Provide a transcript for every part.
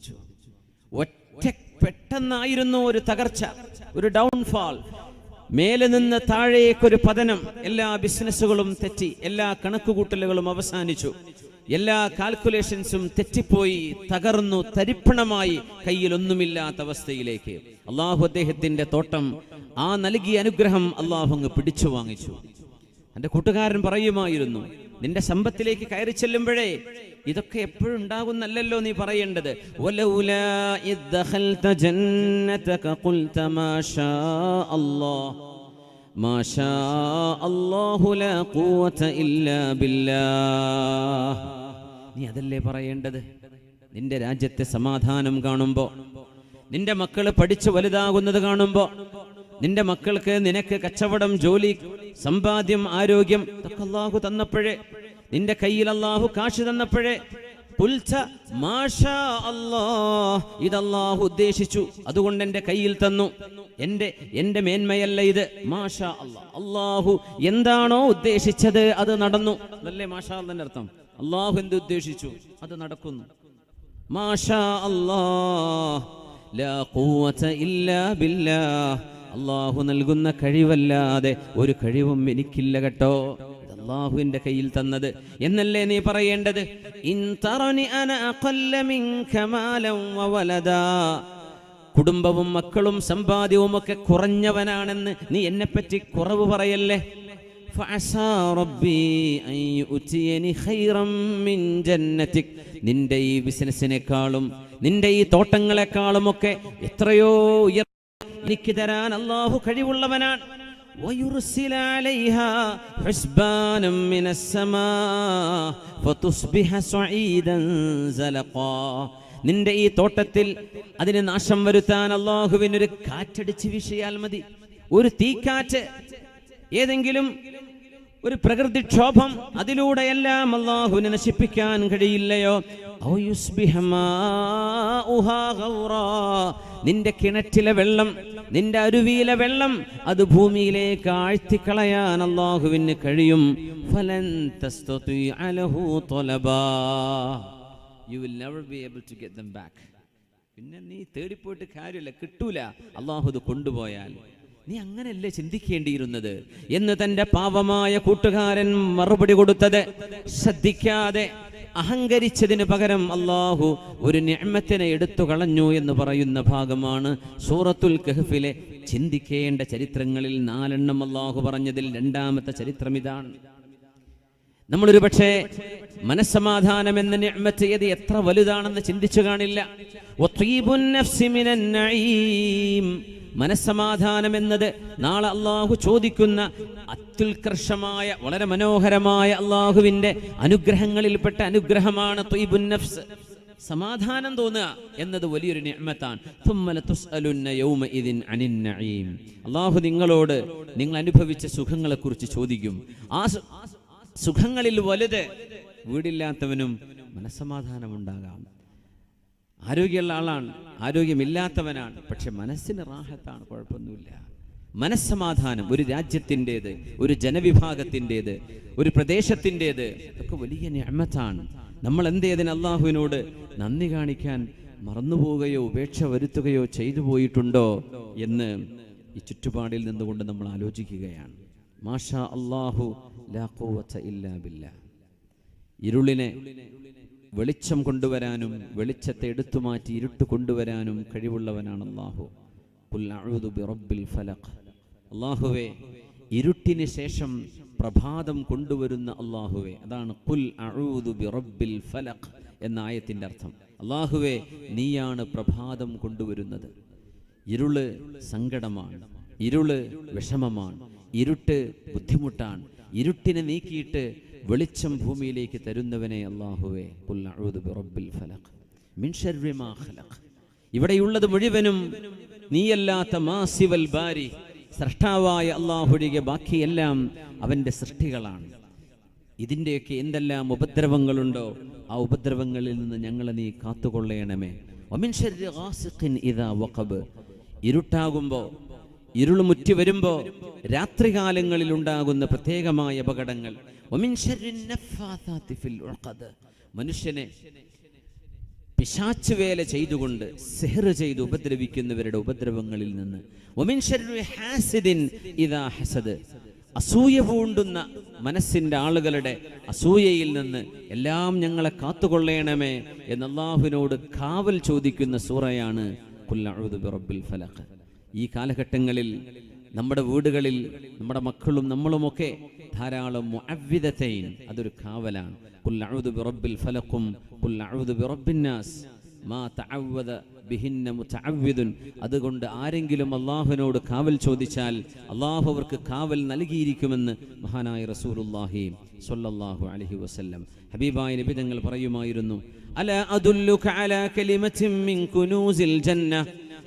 വാങ്ങിച്ചു ഒറ്റ പെട്ടെന്നായിരുന്നു ഒരു തകർച്ച ഒരു ഡൗൺഫാൾ മേലെ നിന്ന് താഴേക്കൊരു പതനം എല്ലാ ബിസിനസ്സുകളും തെറ്റി എല്ലാ കണക്കുകൂട്ടലുകളും അവസാനിച്ചു. എല്ലാ കാൽക്കുലേഷൻസും തെറ്റിപ്പോയി തകർന്നു തരിപ്പണമായി കയ്യിലൊന്നുമില്ലാത്ത അവസ്ഥയിലേക്ക്. അള്ളാഹു അദ്ദേഹത്തിന്റെ തോട്ടം ആ നൽകിയ അനുഗ്രഹം അള്ളാഹു അങ്ങ് പിടിച്ചു വാങ്ങിച്ചു എന്റെ കൂട്ടുകാരൻ പറയുമായിരുന്നു നിന്റെ സമ്പത്തിലേക്ക് കയറി ചെല്ലുമ്പോഴേ ഇതൊക്കെ എപ്പോഴും ഉണ്ടാകുന്നല്ലോ നീ പറയേണ്ടത്. നീ അതല്ലേ പറയേണ്ടത്? നിന്റെ രാജ്യത്തെ സമാധാനം കാണുമ്പോ നിന്റെ മക്കൾ പഠിച്ചു വലുതാകുന്നത് കാണുമ്പോ നിന്റെ മക്കൾക്ക് നിനക്ക് കച്ചവടം ജോലി സമ്പാദ്യം ആരോഗ്യം അള്ളാഹു തന്നപ്പോഴേ നിന്റെ കയ്യിൽ അള്ളാഹു കാശ് തന്നപ്പോഴേ മാഷാ അല്ലാ ഇത് അള്ളാഹു ഉദ്ദേശിച്ചു. അതുകൊണ്ട് എന്റെ കയ്യിൽ തന്നു. എന്റെ എന്റെ മേന്മയല്ല ഇത്. മാഷാ അല്ലാ അള്ളാഹു എന്താണോ ഉദ്ദേശിച്ചത് അത് നടന്നു. അതല്ലേ മാഷാ അള്ളന്റെ അർത്ഥം? അള്ളാഹു എന്ത് ഉദ്ദേശിച്ചു? അത് നടക്കുന്നു. മാഷാ അല്ലാ ലാ ഇല്ലാ ബില്ലാഹ്. അള്ളാഹു നൽകുന്ന കഴിവല്ലാതെ ഒരു കഴിവും എനിക്കില്ല കേട്ടോ. അള്ളാഹുവിന്റെ കയ്യിൽ തന്നത്. എന്നല്ലേ നീ പറയേണ്ടത്? കുടുംബവും മക്കളും സമ്പാദ്യവും ഒക്കെ കുറഞ്ഞവനാണെന്ന് നീ എന്നെ പറ്റി കുറവ് പറയല്ലേ? നിന്റെ ഈ ബിസിനസ്സിനേക്കാളും നിന്റെ ഈ തോട്ടങ്ങളെക്കാളും ഒക്കെ എത്രയോ ഉയർ എനിക്ക് തരാൻ അള്ളാഹു കഴിവുള്ളവനാണ് ويرسل عليها حسبانا من السماء فتصبح صعيدا زلقا നിന്റെ ഈ തോട്ടത്തിൽ അതിന് നാശം വരുത്താൻ അള്ളാഹുവിനൊരു കാറ്റടിച്ച് വീശിയാൽ മതി ഒരു തീക്കാറ്റ് ഏതെങ്കിലും ഒരു പ്രകൃതിക്ഷോഭം അതിലൂടെയെല്ലാം അള്ളാഹുവിനെ നശിപ്പിക്കാൻ കഴിയില്ലയോ നിന്റെ കിണറ്റിലെ വെള്ളം നിന്റെ അരുവിയിലെ വെള്ളം അത് ഭൂമിയിലേക്ക് ആഴ്ത്തിക്കളയാൻ അള്ളാഹുവിന് കഴിയും. You will never be able to get them back പിന്നെ നീ തേടിപ്പോയിട്ട് കാര്യമില്ല കിട്ടൂല. അള്ളാഹു ഇത് കൊണ്ടുപോയാൽ. നീ അങ്ങനെയല്ലേ ചിന്തിക്കേണ്ടിയിരുന്നത്? എന്ന് തന്റെ പാവമായ കൂട്ടുകാരൻ മറുപടി കൊടുത്തത് ശ്രദ്ധിക്കാതെ അഹങ്കരിച്ചതിന് പകരം അള്ളാഹു ഒരു നിഅമത്തിനെ എടുത്തു കളഞ്ഞു എന്ന് പറയുന്ന ഭാഗമാണ് സൂറത്തുൽ കഹ്ഫിലെ ചിന്തിക്കേണ്ട ചരിത്രങ്ങളിൽ നാലെണ്ണം അള്ളാഹു പറഞ്ഞതിൽ രണ്ടാമത്തെ ചരിത്രം ഇതാണ്. നമ്മളൊരു പക്ഷേ മനസ്സമാധാനം എന്ന നിഅമത്ത് ഏത് എത്ര വലുതാണെന്ന് ചിന്തിച്ചു കാണില്ല. മനസ്സമാധാനം എന്നത് നാളെ അള്ളാഹു ചോദിക്കുന്ന അത്യുത്കർഷമായ വളരെ മനോഹരമായ അള്ളാഹുവിന്റെ അനുഗ്രഹങ്ങളിൽപ്പെട്ട അനുഗ്രഹമാണ് ത്വയ്ബുൻ നഫ്സ്. സമാധാനം തോന്നുക എന്നത് വലിയൊരു നിഅമത്താണ്. അള്ളാഹു നിങ്ങളോട് നിങ്ങൾ അനുഭവിച്ച സുഖങ്ങളെ കുറിച്ച് ചോദിക്കും. ആ സുഖങ്ങളിൽ വലുത് വീടില്ലാത്തവനും മനസ്സമാധാനമുണ്ടാകാം. ആരോഗ്യമുള്ള ആളാണ്. ആരോഗ്യമില്ലാത്തവനാണ്. പക്ഷെ മനസ്സിന് റാഹത്താണ് കുഴപ്പമൊന്നുമില്ല. മനസ്സമാധാനം ഒരു രാജ്യത്തിന്റെത് ഒരു ജനവിഭാഗത്തിന്റെത് ഒരു പ്രദേശത്തിന്റെത് ഒക്കെ വലിയ ഞമ്മത്താണ് നമ്മൾ എന്തേതിന് അള്ളാഹുവിനോട് നന്ദി കാണിക്കാൻ മറന്നുപോവുകയോ ഉപേക്ഷ വരുത്തുകയോ ചെയ്തു പോയിട്ടുണ്ടോ എന്ന് ഈ ചുറ്റുപാടിൽ നിന്നുകൊണ്ട് നമ്മൾ ആലോചിക്കുകയാണ്. മാഷാ അള്ളാഹു ഇല്ലാ ബില്ലാ. ഇരുളിനെ വെളിച്ചം കൊണ്ടുവരാനും വെളിച്ചത്തെ എടുത്തു മാറ്റി ഇരുട്ട് കൊണ്ടുവരാനും കഴിവുള്ളവനാണ് അള്ളാഹു ബിറബ്ബിൽ ഫലഖ്. അള്ളാഹുവേ ഇരുട്ടിന് ശേഷം പ്രഭാതം കൊണ്ടുവരുന്ന അള്ളാഹുവേ അതാണ് കുൽ ബിറബ്ബിൽ ഫലഖ് എന്ന ആയത്തിന്റെ അർത്ഥം. അള്ളാഹുവേ നീയാണ് പ്രഭാതം കൊണ്ടുവരുന്നത്. ഇരുൾ സങ്കടമാണ് ഇരുൾ വിഷമമാണ് ഇരുട്ട് ബുദ്ധിമുട്ടാണ് ഇരുട്ടിനെ നീക്കിയിട്ട് വെളിച്ചം ഭൂമിയിലേക്ക് തരുന്നവനെ അള്ളാഹുവേ ഇവിടെയുള്ളത് മുഴുവനും നീയല്ലാത്ത മാസിവൽ ബാരി സൃഷ്ടാവായ അള്ളാഹുഴികെ ബാക്കിയെല്ലാം അവന്റെ സൃഷ്ടികളാണ്. ഇതിന്റെയൊക്കെ എന്തെല്ലാം ഉപദ്രവങ്ങളുണ്ടോ ആ ഉപദ്രവങ്ങളിൽ നിന്ന് ഞങ്ങളെ നീ കാത്തുകൊള്ളയണമേ ഗാസിഖിൻ ഇദാ വഖബ് ഇരുട്ടാകുമ്പോൾ ഇരുൾ മുറ്റി വരുമ്പോൾ രാത്രികാലങ്ങളിൽ ഉണ്ടാകുന്ന പ്രത്യേകമായ അപകടങ്ങൾ മനുഷ്യനെ പിശാച്ച് വേല ചെയ്തുകൊണ്ട് സെഹർ ചെയ്ത് ഉപദ്രവിക്കുന്നവരുടെ ഉപദ്രവങ്ങളിൽ നിന്ന്. ഹാസിദിൻ ഹസദ്. അസൂയ പൂണ്ടുന്ന മനസ്സിന്റെ ആളുകളുടെ അസൂയയിൽ നിന്ന് എല്ലാം ഞങ്ങളെ കാത്തുകൊള്ളേണമേ എന്ന് കാവൽ ചോദിക്കുന്ന സൂറയാണ് കുല്ലഅഊദു ബിറബ്ബിൽ ഫലഖ്. ഈ കാലഘട്ടങ്ങളിൽ നമ്മുടെ വീടുകളിൽ നമ്മുടെ മക്കളും നമ്മളുമൊക്കെ ധാരാളം മുഅവ്വിദതൈൻ. അതൊരു കാവലാണ്. മാ തഅവ്വദ ബിഹിന്ന മുതഅവ്വിദുൻ. അതുകൊണ്ട് ആരെങ്കിലും അള്ളാഹുവിനോട് കാവൽ ചോദിച്ചാൽ അള്ളാഹു അവർക്ക് കാവൽ നൽകിയിരിക്കുമെന്ന് മഹാനായ റസൂലുള്ളാഹി സ്വല്ലല്ലാഹു അലൈഹി വസല്ലം ഹബീബായ നബി തങ്ങൾ പറയുമായിരുന്നു അല അദുല്ലുക അലാ കലിമത്തിൻ മിൻ കുനൂസിൽ ജന്ന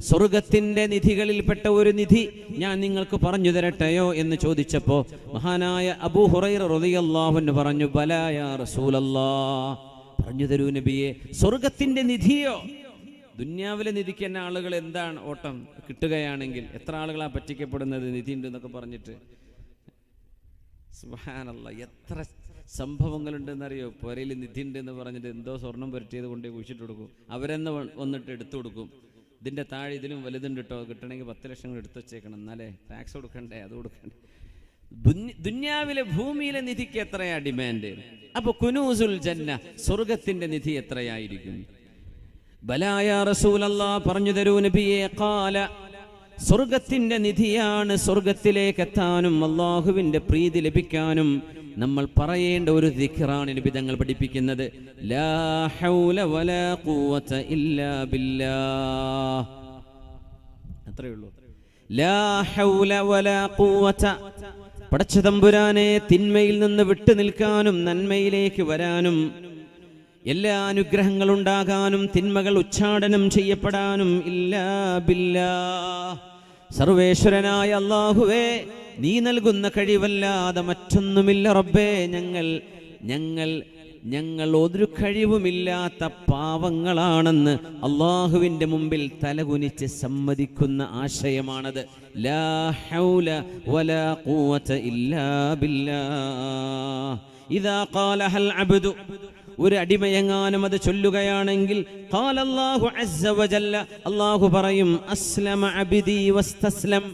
സ്വർഗത്തിന്റെ നിധികളിൽപ്പെട്ട ഒരു നിധി ഞാൻ നിങ്ങൾക്ക് പറഞ്ഞു തരട്ടെയോ എന്ന് ചോദിച്ചപ്പോ മഹാനായ അബൂ ഹുറൈറിയാഹു പറഞ്ഞു ബലായ റസൂലല്ലാ പറഞ്ഞു തരൂ നബിയെ സ്വർഗത്തിന്റെ നിധിയോ? ദുന്യാവിലെ നിധിക്ക് തന്നെ ആളുകൾ എന്താണ് ഓട്ടം കിട്ടുകയാണെങ്കിൽ എത്ര ആളുകളാ പറ്റിക്കപ്പെടുന്നത് നിധി ഉണ്ട് എന്നൊക്കെ പറഞ്ഞിട്ട്. സുബ്ഹാനല്ലാ എത്ര സംഭവങ്ങളുണ്ടെന്നറിയോ? പുരയിൽ നിധി ഉണ്ട് എന്ന് പറഞ്ഞിട്ട് എന്തോ സ്വർണം പുരട്ടിയത് കൊണ്ടേ കുഴിച്ചിട്ട് കൊടുക്കും. അവരെന്ന് വന്നിട്ട് എടുത്തു കൊടുക്കും. ഇതിന്റെ താഴെ ഇതിലും വലുതുണ്ട് കേട്ടോ കിട്ടണമെങ്കിൽ പത്ത് ലക്ഷം എടുത്തു വെച്ചേക്കണം. എന്നാലേ ടാക്സ് കൊടുക്കണ്ടേ? അത് കൊടുക്കണ്ടേ? ദുന്യ- ദുന്യാവിലെ ഭൂമിയിലെ നിധിക്ക് എത്രയാ ഡിമാൻഡ് അപ്പൊ കുനൂസുൽ ജന്ന സ്വർഗത്തിന്റെ നിധി എത്രയായിരിക്കും? ബലായ റസൂലല്ലാ പറഞ്ഞു തരൂ നബിയെ കാല സ്വർഗത്തിന്റെ നിധിയാണ് സ്വർഗത്തിലേക്ക് എത്താനും അള്ളാഹുവിന്റെ പ്രീതി ലഭിക്കാനും നമ്മൾ പറയേണ്ട ഒരു ദിഖറാണ് നബി തങ്ങൾ പഠിപ്പിക്കുന്നത്. ലാ ഹൗല വലാ ഖുവത ഇല്ലാ ബില്ലാഹ്. ലാ ഹൗല വലാ ഖുവത പടച്ച തമ്പുരാനെ തിന്മയിൽ നിന്ന് വിട്ടു നിൽക്കാനും നന്മയിലേക്ക് വരാനും എല്ലാ അനുഗ്രഹങ്ങൾ ഉണ്ടാകാനും തിന്മകൾ ഉച്ചാടനം ചെയ്യപ്പെടാനും ഇല്ലാ ബില്ലാ സർവേശ്വരനായ അള്ളാഹുവേ നീ നൽകുന്ന കഴിവല്ലാതെ മറ്റൊന്നുമില്ല റബ്ബേ. ഞങ്ങൾ ഞങ്ങൾ ഞങ്ങൾ ഒരു കഴിവുമില്ലാത്ത പാവങ്ങളാണെന്ന് അള്ളാഹുവിന്റെ മുമ്പിൽ തലകുനിച്ച് സമ്മതിക്കുന്ന ആശയമാണത്. ഇല്ലാ ഖാലഹൽ അബ്ദു. ഒരു അടിമയെങ്ങാനും അത് ചൊല്ലുകയാണെങ്കിൽ അള്ളാഹു പറയും അസ്ലമ അബിദി വസ്തസ്ലം.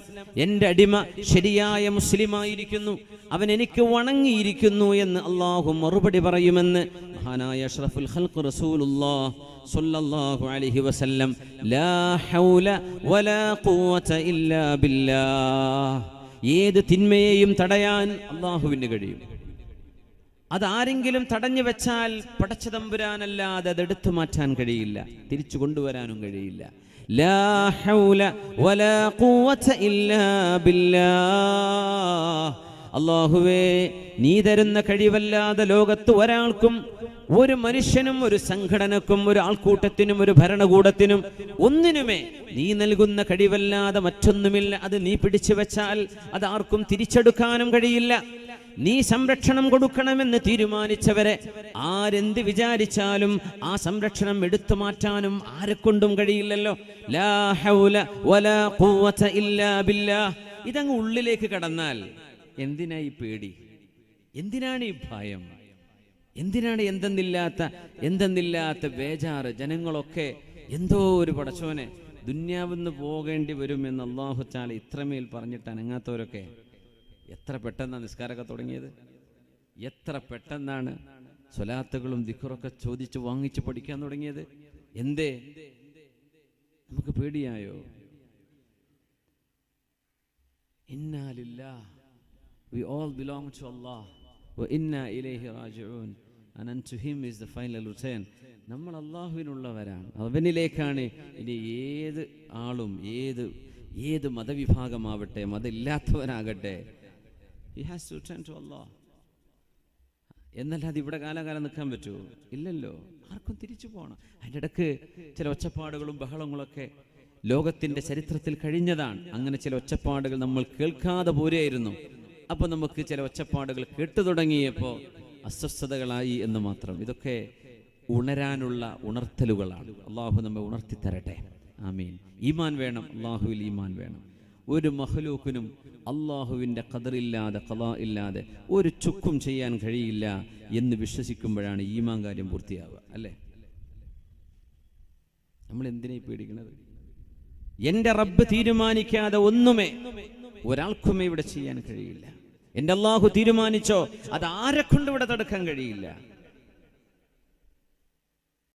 എന്റെ അടിമ ശരിയായ മുസ്ലിമായിരിക്കുന്നു. അവൻ എനിക്ക് വണങ്ങിയിരിക്കുന്നു എന്ന് അള്ളാഹു മറുപടി പറയുമെന്ന് മഹാനായ അഷ്റഫുൽ ഖൽഖ് റസൂലുള്ളാഹ് സ്വല്ലല്ലാഹു അലൈഹി വസല്ലം ലാ ഹൗല വലാ ഖുവത ഇല്ലാ ബില്ലാഹ്. ഏത് തിന്മയെയും തടയാൻ അള്ളാഹുവിന് കഴിയും. അതാരെങ്കിലും തടഞ്ഞു വെച്ചാൽ പടച്ച തമ്പുരാനല്ലാതെ അത് എടുത്തു മാറ്റാൻ കഴിയില്ല തിരിച്ചു കൊണ്ടുവരാനും കഴിയില്ല. അള്ളാഹുവേ നീ തരുന്ന കഴിവല്ലാതെ ലോകത്ത് ഒരാൾക്കും ഒരു മനുഷ്യനും ഒരു സംഘടനക്കും ഒരു ആൾക്കൂട്ടത്തിനും ഒരു ഭരണകൂടത്തിനും ഒന്നിനുമേ നീ നൽകുന്ന കഴിവല്ലാതെ മറ്റൊന്നുമില്ല. അത് നീ പിടിച്ചു വെച്ചാൽ അത് ആർക്കും തിരിച്ചെടുക്കാനും കഴിയില്ല. നീ സംരക്ഷണം കൊടുക്കണമെന്ന് തീരുമാനിച്ചവരെ ആരെന്ത് വിചാരിച്ചാലും ആ സംരക്ഷണം എടുത്തു മാറ്റാനും ആരെക്കൊണ്ടും കഴിയില്ലല്ലോ. വലാ ഖുവത ഇല്ലാ ഇതങ്ങ് ഉള്ളിലേക്ക് കടന്നാൽ എന്തിനാ ഈ പേടി? എന്തിനാണ് ഈ ഭയം? എന്തിനാണ് എന്തെന്നില്ലാത്ത എന്തെന്നില്ലാത്ത ബേജാറ് ജനങ്ങളൊക്കെ എന്തോ ഒരു പടച്ചോനെ ദുന്യാവിന്ന് പോകേണ്ടി വരുമെന്ന് അള്ളാഹു ചാല ഇത്രമേൽ പറഞ്ഞിട്ട് അനങ്ങാത്തവരൊക്കെ എത്ര പെട്ടെന്നാണ് നിസ്കാരമൊക്കെ തുടങ്ങിയത്? എത്ര പെട്ടെന്നാണ് സ്വലാത്തുകളും ദിഖറൊക്കെ ചോദിച്ച് വാങ്ങിച്ച് പഠിക്കാൻ തുടങ്ങിയത്? എന്തേ? നമുക്ക് പേടിയായോ? ഇന്നാലില്ല വി ഓൾ ബിലോങ് ടു നമ്മൾ അള്ളാഹുവിനുള്ളവരാണ്. അവനിലേക്കാണ് ഇനി ഏത് ആളും ഏത് ഏത് മതവിഭാഗമാവട്ടെ മതമില്ലാത്തവനാകട്ടെ he has to return to Allah എന്നല്ലാതെ ഇവിടെ കാലാകാലം നിൽക്കാൻ പറ്റുമോ? ഇല്ലല്ലോ. ആർക്കും തിരിച്ചു പോകണം അതിന്റെ ഇടയ്ക്ക് ചില ഒച്ചപ്പാടുകളും ബഹളങ്ങളൊക്കെ ലോകത്തിന്റെ ചരിത്രത്തിൽ കഴിഞ്ഞതാണ്. അങ്ങനെ ചില ഒച്ചപ്പാടുകൾ നമ്മൾ കേൾക്കാതെ പോരെയായിരുന്നു അപ്പോൾ നമുക്ക് ചില ഒച്ചപ്പാടുകൾ കേട്ടു തുടങ്ങിയപ്പോൾ അസ്വസ്ഥതകളായി എന്ന് മാത്രം. ഇതൊക്കെ ഉണരാനുള്ള ഉണർത്തലുകളാണ്. അള്ളാഹു നമ്മെ ഉണർത്തി തരട്ടെ ആമീൻ. ഈമാൻ വേണം. അള്ളാഹുവിൽ ഈമാൻ വേണം. ഒരു മഹലൂക്കിനും അള്ളാഹുവിന്റെ കതറില്ലാതെ കഥ ഇല്ലാതെ ഒരു ചുക്കും ചെയ്യാൻ കഴിയില്ല എന്ന് വിശ്വസിക്കുമ്പോഴാണ് ഈമാൻ കാര്യം പൂർത്തിയാവുക അല്ലേ? നമ്മൾ എന്തിനെ പേടിക്കണത് എന്റെ റബ്ബ് തീരുമാനിക്കാതെ ഒന്നുമേ ഒരാൾക്കും ഇവിടെ ചെയ്യാൻ കഴിയില്ല. എന്റെ അള്ളാഹു തീരുമാനിച്ചോ അത് ആരെ കൊണ്ട് ഇവിടെ തടുക്കാൻ കഴിയില്ല?